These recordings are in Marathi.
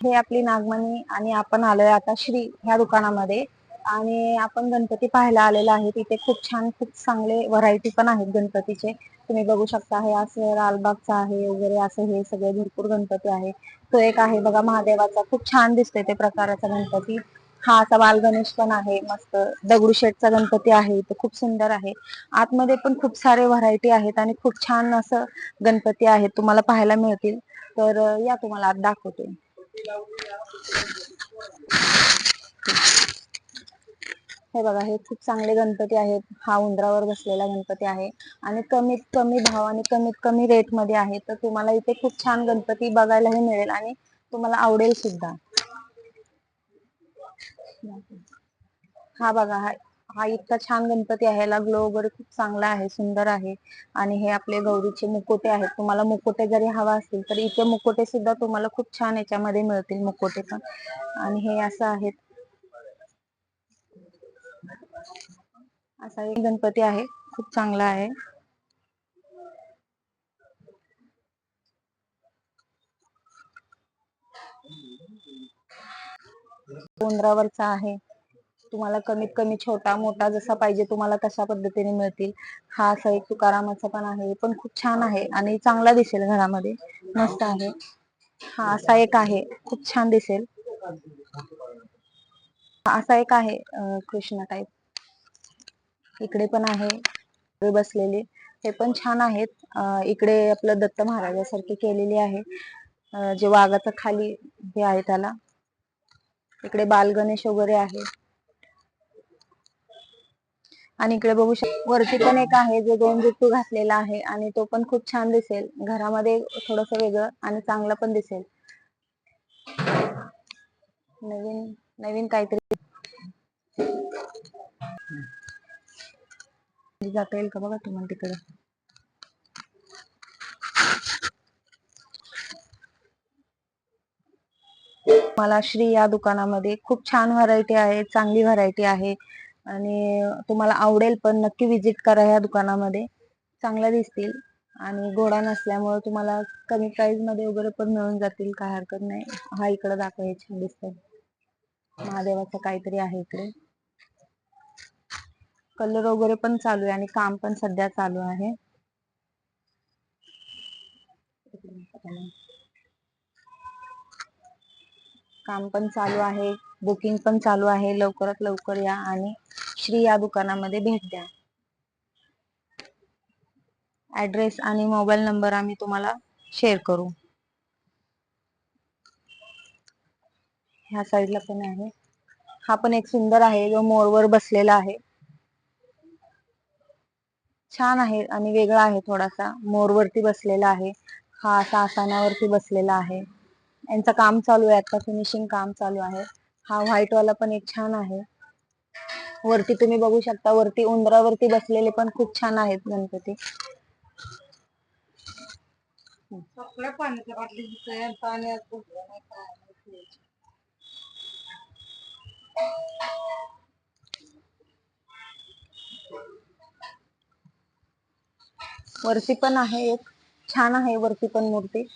हे आपली नागमणी आणि आपण आलोय आता श्री ह्या दुकानामध्ये. आणि आपण गणपती पाहायला आलेला आहे. तिथे खूप छान खूप चांगले व्हरायटी पण आहेत गणपतीचे. तुम्ही बघू शकता हे असं लालबागचा आहे वगैरे असं हे सगळे भरपूर गणपती आहे तो एक आहे बघा महादेवाचा. खूप छान दिसतोय ते प्रकाराचा गणपती. हा असा बाल गणेश पण आहे मस्त दगडूशेठचा गणपती आहे तो खूप सुंदर आहे. आतमध्ये पण खूप सारे व्हरायटी आहेत आणि खूप छान असं गणपती आहेत तुम्हाला पाहायला मिळतील. तर या तुम्हाला आत दाखवते. हे बघा हे खूप चांगले गणपती आहेत. हा उंदरावर बसलेला गणपती आहे. आणि कमीत कमी भाव आणि कमीत कमी रेटमध्ये आहे. तर तुम्हाला इथे खूप छान गणपती बघायलाही मिळेल आणि तुम्हाला आवडेल सुद्धा. हा बघा हा हा इतका छान गणपती आहे. याला ग्लो वगैरे खूप चांगला आहे सुंदर आहे. आणि हे आपले गौरीचे मुकोटे आहेत. तुम्हाला मुकोटे जरी हवा असतील तर इथे मुकोटे सुद्धा तुम्हाला खूप छान याच्यामध्ये मिळतील मुकोटे पण. आणि हे असं आहेत. असा एक गणपती आहे. खूप चांगला आहे. उंदरावरचा आहे. तुम्हाला कमीत कमी छोटा मोठा जसा पाहिजे तुम्हाला तशा पद्धतीने मिळतील. हा असा एक तुकारामाचा पण आहे पण खूप छान आहे आणि चांगला दिसेल घरामध्ये. मस्त आहे. हा असा एक आहे. खूप छान दिसेल. असा एक आहे कृष्ण टाईप इकडे पण आहे. बसलेले. हे पण छान आहेत. इकडे आपलं दत्त महाराजासारखे केलेले आहे. जे वाघाचं खाली हे आहे त्याला. इकडे बाल गणेश वगैरे आहे. आणि इकडे बघू शकतो वरती पण एक आहे जो दोन जुट्टू घातलेला आहे आणि तो पण खूप छान दिसेल. घरामध्ये थोडस वेगळं आणि चांगलं पण दिसेल. नवीन नवीन काहीतरी. जाता येईल का बघा तुम्हाला तिकडे? मला श्री या दुकानामध्ये खूप छान व्हरायटी आहे चांगली व्हरायटी आहे. आणि तुम्हाला आवडेल पण नक्की विजिट करा या दुकानामध्ये. चांगल्या दिसतील. आणि गोडा नसल्यामुळे तुम्हाला कमी प्राइसमध्ये वगैरे पण मिळून जातील. काय हरकत नाही. हा इकडे दाखव छान दिसतंय. महादेवाचं काहीतरी आहे इकडे. कलर वगैरे पण चालू आहे आणि काम पण सध्या चालू आहे. काम पण चालू आहे. बुकिंग पण चालू आहे. लवकरात लवकर या आणि श्री या दुकानामध्ये भेट द्या. ऍड्रेस आणि मोबाईल नंबर आम्ही तुम्हाला शेअर करू. ह्या साईडला पण आहे. हा पण एक सुंदर आहे जो मोरवर बसलेला आहे. छान आहे आणि वेगळा आहे थोडासा. मोरवरती बसलेला आहे. हा असा आसनावरती बसलेला आहे. यांचं काम चालू आहे. आता फिनिशिंग काम चालू आहे. हा व्हाईट वाला पण एक छान आहे. वरती तुम्ही बघू शकता वरती उंदरावरती बसलेले पण खूप छान आहेत गणपती. सगळ्या पाण्याच्या बाटली दिसतंय पाण्यात वरती पण आहे एक छान आहे वरती पण मूर्ती.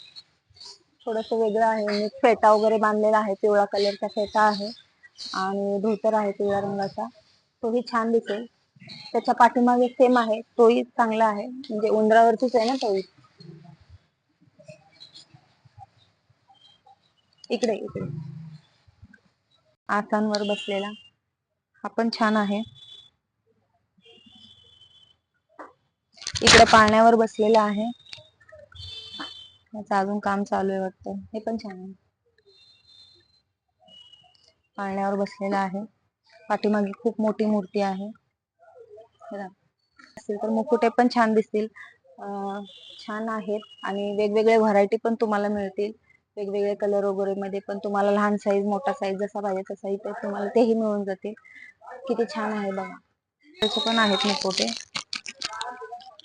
थोडस वेगळं आहे फेटा वगैरे बांधलेला आहे पिवळा कलरचा फेटा आहे आणि धोतर आहे पिवळ्या रंगाचा. तोही छान दिसेल. त्याच्या पाठीमागे सेम आहे. तोही चांगला आहे. म्हणजे उंदरावरतीच आहे ना तोही? इकडे इकडे. आसांवर बसलेला. हा पण छान आहे. इकडे पाळण्यावर बसलेला आहे. त्याचं अजून काम चालू आहे वाटतं. हे पण छान आहे. पाळण्यावर बसलेला आहे. पाठीमागे खूप मोठी मूर्ती आहे. असेल तर मुकुटे पण छान दिसतील. छान आहेत आणि वेगवेगळे व्हरायटी पण तुम्हाला मिळतील. वेगवेगळे कलर वगैरे मध्ये पण तुम्हाला लहान साईज मोठा साईज जसा पाहिजे तसा इथे तुम्हाला तेही मिळून जातील. किती छान आहे बघा. त्याचे पण आहेत मुकोटे.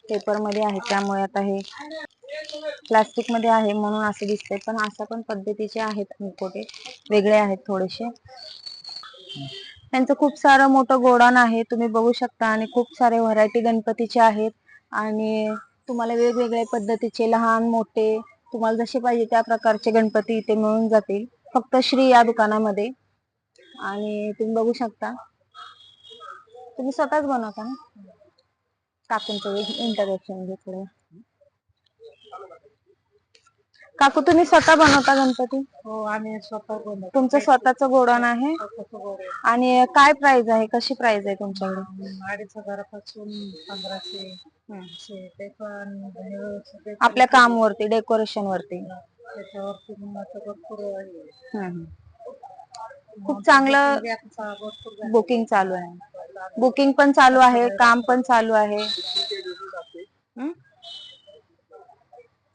पेपरमध्ये आहे त्यामुळे आता हे प्लास्टिकमध्ये आहे म्हणून असं दिसतंय पण अशा पण पद्धतीचे आहेत मुकोटे. वेगळे आहेत थोडेसे. त्यांचं खूप सारं मोठं गोडाऊन आहे. तुम्ही बघू शकता आणि खूप सारे व्हरायटी गणपतीचे आहेत. आणि तुम्हाला वेगवेगळ्या पद्धतीचे लहान मोठे तुम्हाला जसे पाहिजे त्या प्रकारचे गणपती इथे मिळून जातील. फक्त श्री या दुकानामध्ये. आणि तुम्ही बघू शकता. तुम्ही स्वतःच बनवता ना? काकूंचं इंटरॅक्शन घेतलं काकू तुम्ही स्वतः बनवता गणपती हो आम्ही स्वतः बनवतो तुमचं स्वतःचं गोडाऊन आहे स्वतःचं गोडे. आणि काय प्राइस आहे कशी प्राइस आहे तुमच्याकडे अडीच हजारापासून पंधराशे ते पण आपल्या कामवरती डेकोरेशन वरती त्याच्यावरती मग भरपूर आहे. खूप चांगलं भरपूर. बुकिंग चालू आहे बुकिंग पण चालू आहे काम पण चालू आहे?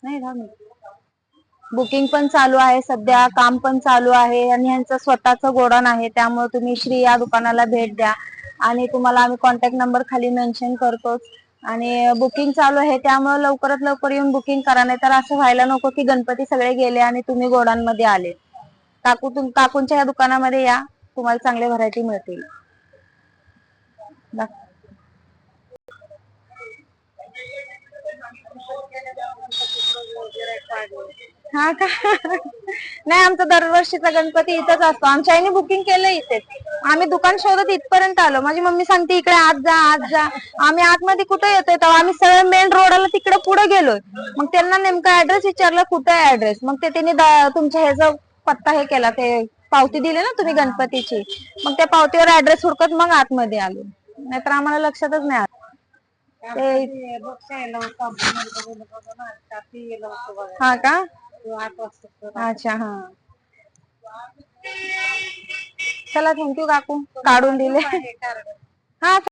नाही. बुकिंग पण चालू आहे सध्या काम पण चालू आहे आणि यांचं स्वतःच गोडाण आहे त्यामुळे तुम्ही श्री या दुकानाला भेट द्या. आणि तुम्हाला आम्ही कॉन्टॅक्ट नंबर खाली मेन्शन करतोच. आणि बुकिंग चालू आहे त्यामुळे लवकरात लवकर येऊन बुकिंग करा नाही तर असं व्हायला नको की गणपती सगळे गेले आणि तुम्ही गोडांमध्ये आले. काकू तुम काकूंच्या या दुकानामध्ये या तुम्हाला चांगले व्हरायटी मिळतील. हा का? नाही आमचा दरवर्षीचा गणपती इथंच असतो. आमच्या आईने बुकिंग केलं इथेच आम्ही दुकान शोधत इथपर्यंत आलो. माझी मम्मी सांगते इकडे आत जा आत जा. आम्ही आतमध्ये कुठे येतोय? तेव्हा आम्ही सरळ मेन रोडला तिकडे पुढे गेलोय. मग त्यांना नेमका ऍड्रेस विचारला कुठे आहे ऍड्रेस मग ते त्यांनी तुमच्या ह्याचा पत्ता हे केला. ते पावती दिली ना तुम्ही गणपतीची. मग त्या पावतीवर ऍड्रेस हुडकत मग आतमध्ये आलो. नाहीतर आम्हाला लक्षातच नाही आलं. हा का? अच्छा हा. चला थँक्यू काकू. काढून दिले. हा